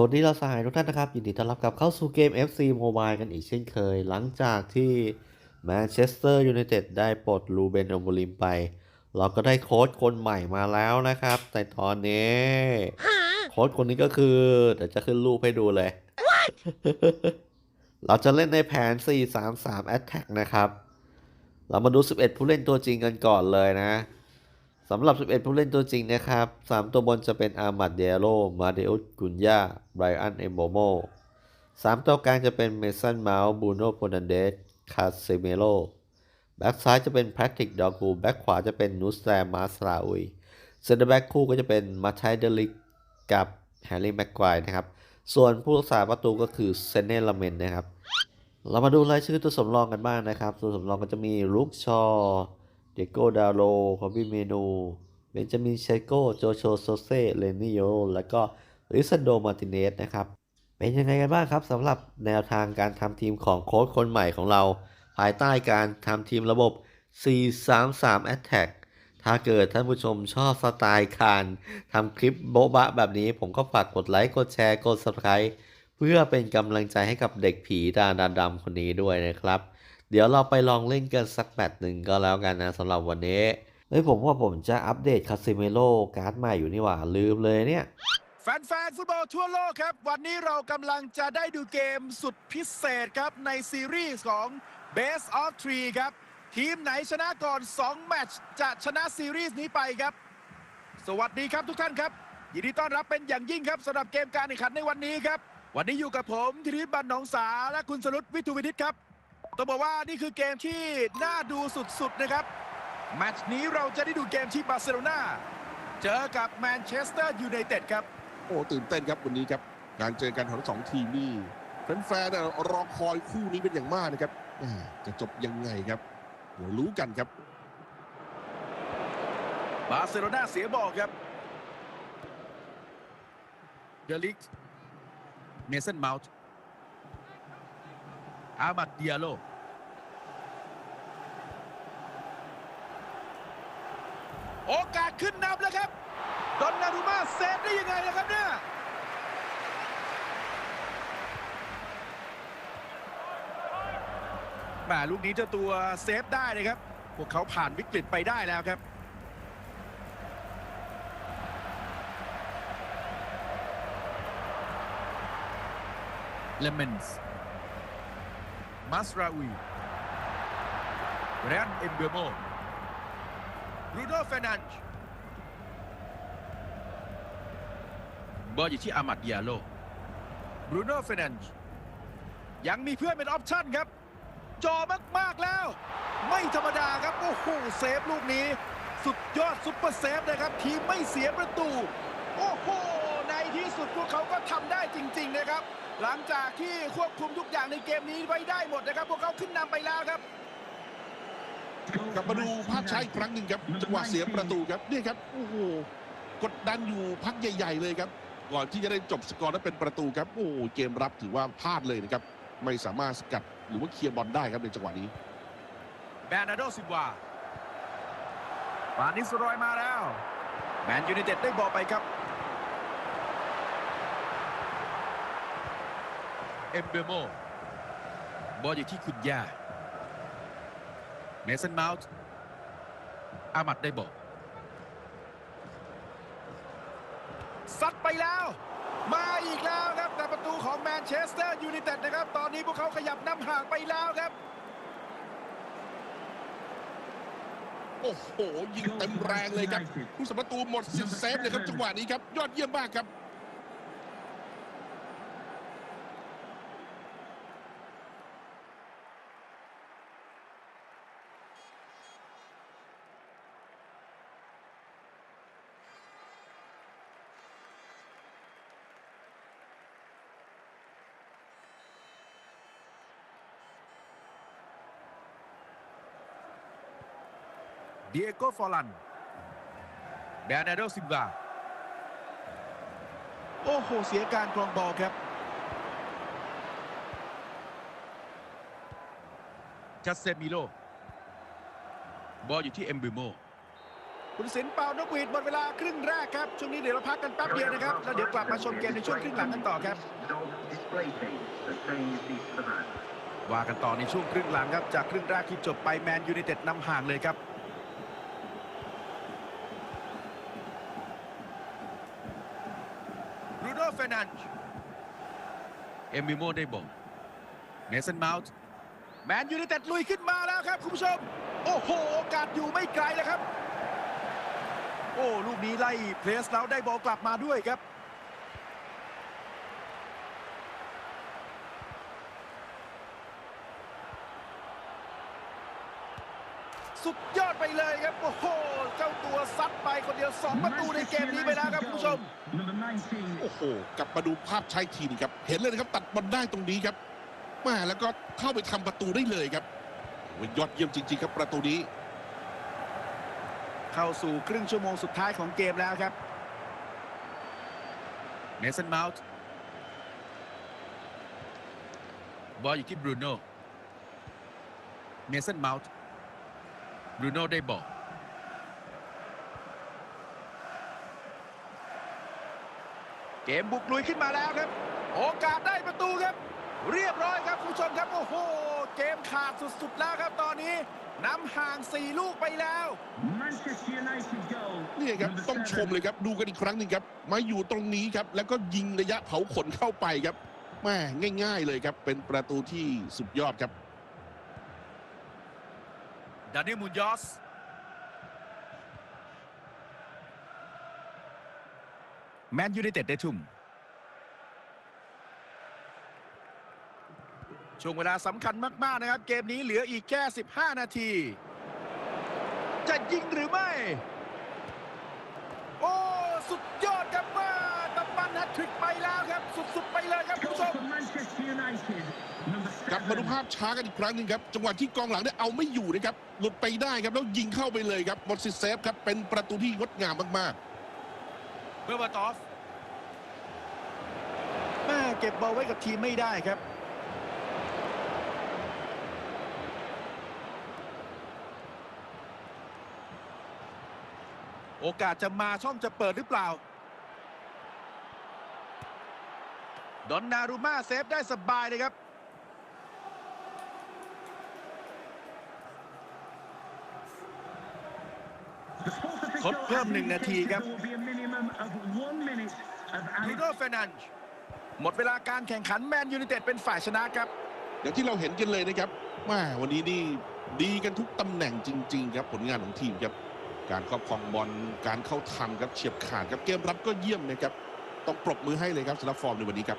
สวัสดีเราสหายทุกท่านนะครับ ยินดีต้อนรับกลับเข้าสู่เกม FC Mobile กันอีกเช่นเคย หลังจากที่แมนเชสเตอร์ยูไนเต็ดได้ปลดลูเบนอมบูลิมไป เราก็ได้โค้ชคนใหม่มาแล้วนะครับแต่ตอนนี้ โค้ชคนนี้ก็คือ เดี๋ยวจะขึ้นรูปให้ดูเลย เราจะเล่นในแผน 4-3-3 Attack นะครับ เรามาดู 11 ผู้เล่นตัวจริงกันก่อนเลยนะ สำหรับ 11 ผู้เล่นตัวจริงนะครับ 3 ตัวบนจะเป็นอามัดเดโรมาเดอุสกุนยาไบรอัน เอมโบโม 3 ตัวกลางจะเป็นเมสันเมาส์บูโน่โปนันเดส คาเซเมโลแบ็กซ้ายจะเป็นแพทริกดอกูแบ็กขวาจะเป็นนูสแตมาสราอุยเซนเตอร์แบ็กคู่ก็จะเป็นมาไทเดลิกกับแฮร์รี่แม็กควายนะครับ ส่วนผู้รักษาประตูก็คือเซเนลเมนนะครับ เรามาดูรายชื่อตัวสำรองกันบ้างนะครับ ตัวสำรองก็จะมีลุกชอ เดโกดาโลคอมบิเมนูเบนจามินเชโกโจโชโซเซเลนิโยแล้วก็ริซันโดมาติเนสนะครับ เป็นยังไงกันบ้างครับสำหรับแนวทางการทำทีมของโค้ชคนใหม่ของเรา ภายใต้การทำทีมระบบ 4-3-3 Attack ถ้าเกิดท่านผู้ชมชอบสไตล์การทำคลิปโบ๊ะบะแบบนี้ ผมก็ฝากกดไลค์ กดแชร์ กด Subscribe เพื่อเป็นกำลังใจให้กับเด็กผีตาดำๆคนนี้ด้วยนะครับ เดี๋ยวเราไปลองเล่นกันสักแมตช์หนึ่งก็แล้วกันนะสำหรับวันนี้เฮ้ยผมว่าผมจะอัปเดตคาซิเมโลการ์ดใหม่อยู่นี่หว่า ลืมเลยเนี่ย แฟนๆ ฟุตบอลทั่วโลกครับ วันนี้เรากำลังจะได้ดูเกมสุดพิเศษครับ ในซีรีส์ของ Best of 3ครับ ทีมไหนชนะก่อน 2 แมตช์จะชนะซีรีส์นี้ไปครับ สวัสดีครับทุกท่านครับ ยินดีต้อนรับเป็นอย่างยิ่งครับสำหรับเกมการแข่งขันในวันนี้ครับ วันนี้อยู่กับผมธีริบันหนองสาและคุณสรุตวิทูวินิตครับ ต้องบอกว่านี่คือเกมที่น่าดูสุดๆนะครับ แมตช์นี้เราจะได้ดูเกมที่บาร์เซโลนาเจอกับแมนเชสเตอร์ยูไนเต็ดครับ โอ้ตื่นเต้นครับวันนี้ครับ การเจอกันของทั้งสองทีมนี่แฟนๆน่ะรอคอยคู่นี้เป็นอย่างมากนะครับแหม่จะจบยังไงครับเดี๋ยวรู้กันครับบาร์เซโลนาเสียบอลครับเดลิกเมสันเมาส์ อามัดเดียโลโอกาสขึ้นนำแล้วครับดอนนารุมาเซฟได้ยังไงนะครับเนี่ยแหมลูกนี้เจ้าตัวเซฟได้เลยครับ พวกเขาผ่านวิกฤตไปได้แล้วครับเล มนส์มัสราวีเรอันเอมเบโมบรูโน่เฟรนันช์บอลอยู่ที่อามัดดิอาโลบรูโน่เฟรนันช์ยังมีเพื่อนเป็นออปชั่นครับ จอมาก ๆ แล้ว ไม่ธรรมดาครับ โอ้โห เซฟลูกนี้ สุดยอดซุปเปอร์เซฟนะครับ ทีมไม่เสียประตู โอ้โห ในที่สุดพวกเขาก็ทำได้จริง ๆ นะครับ หลังจากที่ควบคุมทุกอย่างในเกมนี้ไว้ได้หมดนะครับ พวกเขาขึ้นนำไปแล้วครับกลับมาดูภาพช้าอีกครั้งหนึ่งครับจังหวะเสียประตูครับนี่ครับโอ้โหกดดันอยู่พักใหญ่ ๆ เลยครับก่อนที่จะได้จบสกอร์และเป็นประตูครับโอ้โหเกมรับถือว่าพลาดเลยนะครับไม่สามารถสกัดหรือว่าเคลียร์บอลได้ครับในจังหวะนี้แบรนาโดซิลวาปานิสรอยมาแล้วแมนยูไนเต็ดได้บอลไปครับ เอ็ มเบโมบอลอยู่ที่คุณย่าเมสันเมาส์อามัดได้บอลซัดไปแล้ว มาอีกแล้วครับแต่ประตูของแมนเชสเตอร์ยูไนเต็ดนะครับ ตอนนี้พวกเขาขยับนำห่างไปแล้วครับ โอ้โห ยิงเต็มแรงเลยครับ ผู้สาประตูหมดสิทธิ์เซฟเลยครับจังหวะนี้ครับ ยอดเยี่ยมมากครับ เดียโกฟอลันแบรนาโดซิลวาโอ้โห เสียการครองบอลครับจัสเซมิโลบอลอยู่ที่เอมบิโมคุณสินเป่านกหวีดหมดเวลาครึ่งแรกครับ ช่วงนี้เดี๋ยวเราพักกันแป๊บเดียวนะครับ แล้วเดี๋ยวกลับมาชมเกมในช่วงครึ่งหลังกันต่อครับ ว่ากันต่อในช่วงครึ่งหลังครับ จากครึ่งแรกที่จบไปแมนยูไนเต็ดนำห่างเลยครับบ รูโน่เฟรนันเอมิโมได้บอกเมสันเมาส์แมนยูไนเต็ดลุยขึ้นมาแล้วครับคุณผู้ชม โอ้โห โอกาสอยู่ไม่ไกลแล้วครับ โอ้ ลูกนี้ไล่เพลสแล้วได้บอลกลับมาด้วยครับ สุดยอดไปเลยครับ โอ้โห เจ้าตัวซัดไปคนเดียว 2 ประตูในเกมนี้ไปแล้วครับคุณผู้ชม โอ้โห กลับมาดูภาพช้าอีกทีนึงครับ เห็นเลยนะครับตัดบอลได้ตรงนี้ครับแมาแล้วก็เข้าไปทำประตูได้เลยครับโอ้ยยอดเยี่ยมจริง ๆ ครับประตูนี้ เข้าสู่ครึ่งชั่วโมงสุดท้ายของเกมแล้วครับเมสันเมาส์บอลอยู่ที่บรูโน่เมสันเมาส์ บรูโน่ได้บอลเกมบุกลุยขึ้นมาแล้วครับ โอกาสได้ประตูครับ เรียบร้อยครับคุณผู้ชมครับ โอ้โห เกมขาดสุดๆแล้วครับตอนนี้นำห่าง 4 ลูกไปแล้วนี่ครับ ต้องชมเลยครับ ดูกันอีกครั้งหนึ่งครับ มาอยู่ตรงนี้ครับ แล้วก็ยิงระยะเผาขนเข้าไปครับแม่ง่าย ๆ เลยครับ เป็นประตูที่สุดยอดครับ ดานิลมุนยอส แมนยูไนเต็ดได้ทุ่ม ช่วงเวลาสำคัญมาก ๆ นะครับ เกมนี้เหลืออีกแค่ 15 นาที จะยิงหรือไม่ โอ้ สุดยอดครับว่าตำบันแฮตทริกไปแล้วครับ สุด ๆ ไปเลยครับคุณผู้ชม กลับมาดูภาพช้ากันอีกครั้งหนึ่งครับ จังหวะที่กองหลังได้เอาไม่อยู่นะครับ หลุดไปได้ครับ แล้วยิงเข้าไปเลยครับบอลซิเซฟครับ เป็นประตูที่งดงามมากเบอร์บาตอฟแม่เก็บบอลไว้กับทีมไม่ได้ครับโอกาสจะมาช่องจะเปิดหรือเปล่า ดอนนารูมาเซฟได้สบายเลยครับทดเพิ่มหนึ่งนาทีครับบรูโน่เฟนันด์หมดเวลาการแข่งขันแมนยูไนเต็ดเป็นฝ่ายชนะครับ อย่างที่เราเห็นกันเลยนะครับม่วันนี้นี่ดีกันทุกตำแหน่งจริง ๆ ครับผลงานของทีมครับ การครอบครองบอลการเข้าทำครับเฉียบขาดครับเกมรับก็เยี่ยมนะครับ ต้องปรบมือให้เลยครับสำหรับฟอร์มในวันนี้ครับ